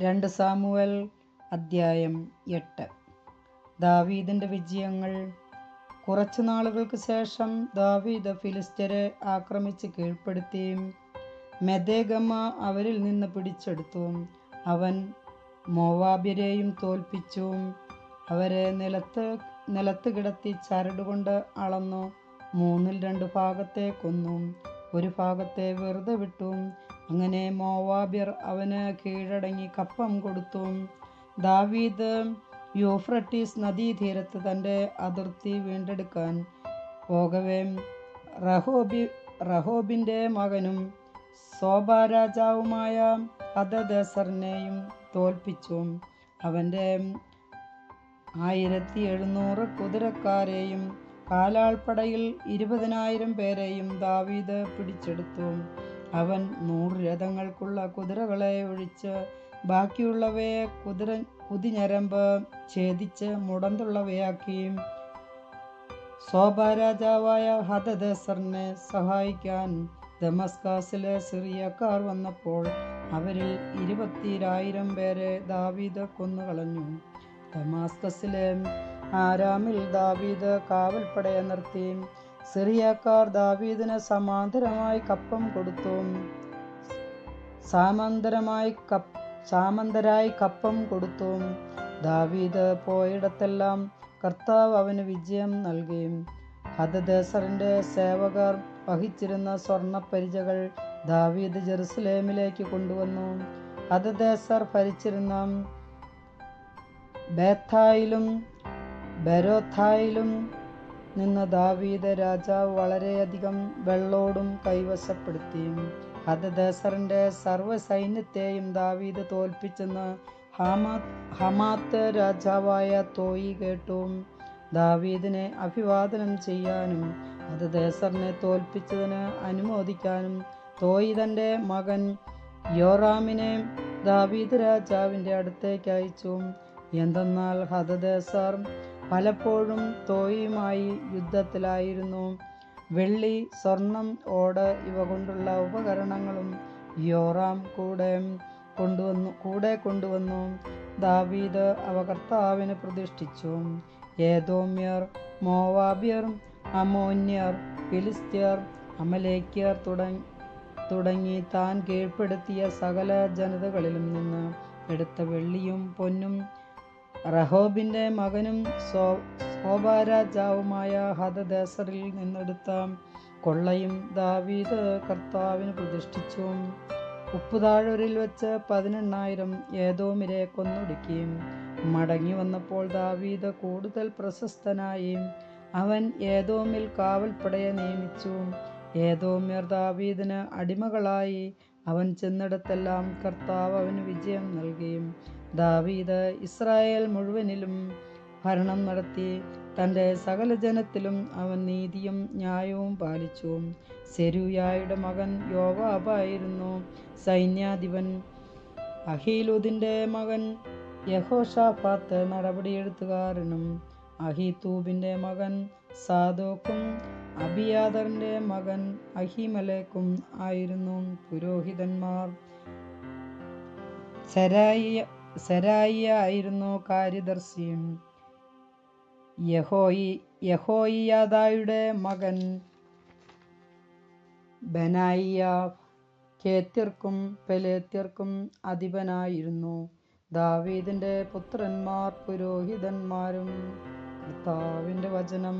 രണ്ട് സാമുവൽ അദ്ധ്യായം എട്ട്. ദാവീദിന്റെ വിജയങ്ങൾ. കുറച്ചു നാളുകൾക്ക് ശേഷം ദാവീദ് ഫിലിസ്ത്യരെ ആക്രമിച്ച് കീഴ്പ്പെടുത്തിയും മെദേഗമ്മ അവരിൽ നിന്ന് പിടിച്ചെടുത്തു. അവൻ മോവാബിരെയും തോൽപ്പിച്ചു. അവരെ നിലത്ത് നിലത്ത് കിടത്തി ചരടുകൊണ്ട് അളന്നു. മൂന്നിൽ രണ്ട് ഭാഗത്തെ കൊന്നു. ഒരു ഭാഗത്തെ വെറുതെ വിട്ടു. അങ്ങനെ മോവാബ്യർ അവന് കീഴടങ്ങി കപ്പം കൊടുത്തു. ദാവീദ് യൂഫ്രട്ടീസ് നദീതീരത്ത് തന്റെ അതിർത്തി വീണ്ടെടുക്കാൻ പോകവേ. റഹോബി റഹോബിന്റെ മകനും സോബ രാജാവുമായ ഹദദസറിനെയും തോൽപ്പിച്ചു. അവന്റെ ആയിരത്തി എഴുന്നൂറ് കുതിരക്കാരെയും കാലാൾപ്പടയിൽ ഇരുപതിനായിരം പേരെയും ദാവീദ് പിടിച്ചെടുത്തു. അവൻ നൂറ് രഥങ്ങൾക്കുള്ള കുതിരകളെ ഒഴിച്ച് ബാക്കിയുള്ളവയെ കുതിര കുതിഞ്ഞരമ്പ് ഛേദിച്ച് മുടന്തുള്ളവയാക്കി. ശോഭാരാജാവായ ഹതദേസറിനെ സഹായിക്കാൻ ദമസ്കാസിലെ സിറിയക്കാർ വന്നപ്പോൾ അവരിൽ ഇരുപത്തിരായിരം പേരെ ദാവീദ് കൊന്നുകളഞ്ഞു. ദമാസ്കസിലെ ആരാമിൽ ദാവീദ് കാവൽപ്പടയെ നിർത്തി. സിറിയക്കാർ ദാവീദിന് സമാന്തരമായി കപ്പം കൊടുത്തു സാമന്തരമായി കപ്പ് സാമന്തരായി കപ്പം കൊടുത്തു ദാവീദ് പോയിടത്തെല്ലാം കർത്താവ് അവന് വിജയം നൽകി. ഹദദേസറിന്റെ സേവകർ വഹിച്ചിരുന്ന സ്വർണപ്പരിചകൾ ദാവീദ് ജെറുസലേമിലേക്ക് കൊണ്ടുവന്നു. ഹദദേസർ ഭരിച്ചിരുന്ന ബേത്തായിലും ബെരോത്തായിലും നിന്ന് ദാവീദ് രാജാവ് വളരെയധികം വെള്ളോടും കൈവശപ്പെടുത്തി ഹദദേസറിന്റെ സർവ സൈന്യത്തെയും ദാവീദ് തോൽപ്പിച്ചെന്ന് ഹമാത്ത് രാജാവായ തോയി കേട്ടു ദാവീദിനെ അഭിവാദനം ചെയ്യാനും ഹദദേസറിനെ തോൽപ്പിച്ചതിന് അനുമോദിക്കാനും തോയി തന്റെ മകൻ യോറാമിനെ ദാവീദ് രാജാവിന്റെ അടുത്തേക്ക് അയച്ചു. എന്തെന്നാൽ ഹദദേസർ പലപ്പോഴും തോയുമായി യുദ്ധത്തിലായിരുന്നു. വെള്ളി സ്വർണം ഓട് ഇവ കൊണ്ടുള്ള ഉപകരണങ്ങളും യോറാം കൂടെ കൊണ്ടുവന്നു കൂടെ കൊണ്ടുവന്നു. ദാവീദ് അവ കർത്താവിന് പ്രതിഷ്ഠിച്ചു. ഏതോമ്യർ മോവാബ്യർ അമോന്യർ ഫിലിസ്ത്യർ അമലേക്യർ തുടങ്ങി തുടങ്ങി താൻ കീഴ്പ്പെടുത്തിയ സകല ജനതകളിലും നിന്ന് എടുത്ത വെള്ളിയും പൊന്നും റഹോബിന്റെ മകനും സോ സോബാരാജാവുമായ ഹദദേസറിൽ നിന്നെടുത്ത കൊള്ളയും ദാവീദ് കർത്താവിന് പ്രതിഷ്ഠിച്ചു. ഉപ്പുതാഴൂരിൽ വെച്ച് പതിനെണ്ണായിരം ഏതോമിരെ കൊന്നൊടുക്കി. മടങ്ങി വന്നപ്പോൾ ദാവീദ് കൂടുതൽ പ്രശസ്തനായി. അവൻ ഏതോമിൽ കാവൽപ്പടയെ നിയമിച്ചു. ഏതോമ്യർ ദാവീദിന് അടിമകളായി. അവൻ ചെന്നിടത്തെല്ലാം കർത്താവ് അവന് വിജയം നൽകിയും ദാവീദ് ഇസ്രായേൽ മുഴുവനിലും ഭരണം നടത്തി തന്റെ സകല ജനത്തിലും അവൻ നീതിയും ന്യായവും പാലിച്ചു. സെരുയായുടെ മകൻ യോവാബായിരുന്നു സൈന്യാധിപൻ. അഹീലുദിന്റെ മകൻ യഹോഷാഫാത്ത് നടപടിയെടുത്തുകാരനും. അഹീതൂബിന്റെ മകൻ സാദോക്കും അബിയാദറിന്റെ മകൻ അഹിമലേക്കും ആയിരുന്നു പുരോഹിതന്മാർ. സെരായിയ ആയിരുന്നു കാര്യദർശിയും. യഹോയി യഹോയിയാദായുടെ മകൻ ബനായിയ കേത്യർക്കും പെലേത്യർക്കും അധിപനായിരുന്നു. ദാവീദിന്റെ പുത്രന്മാർ പുരോഹിതന്മാരും കർത്താവിന്റെ വചനം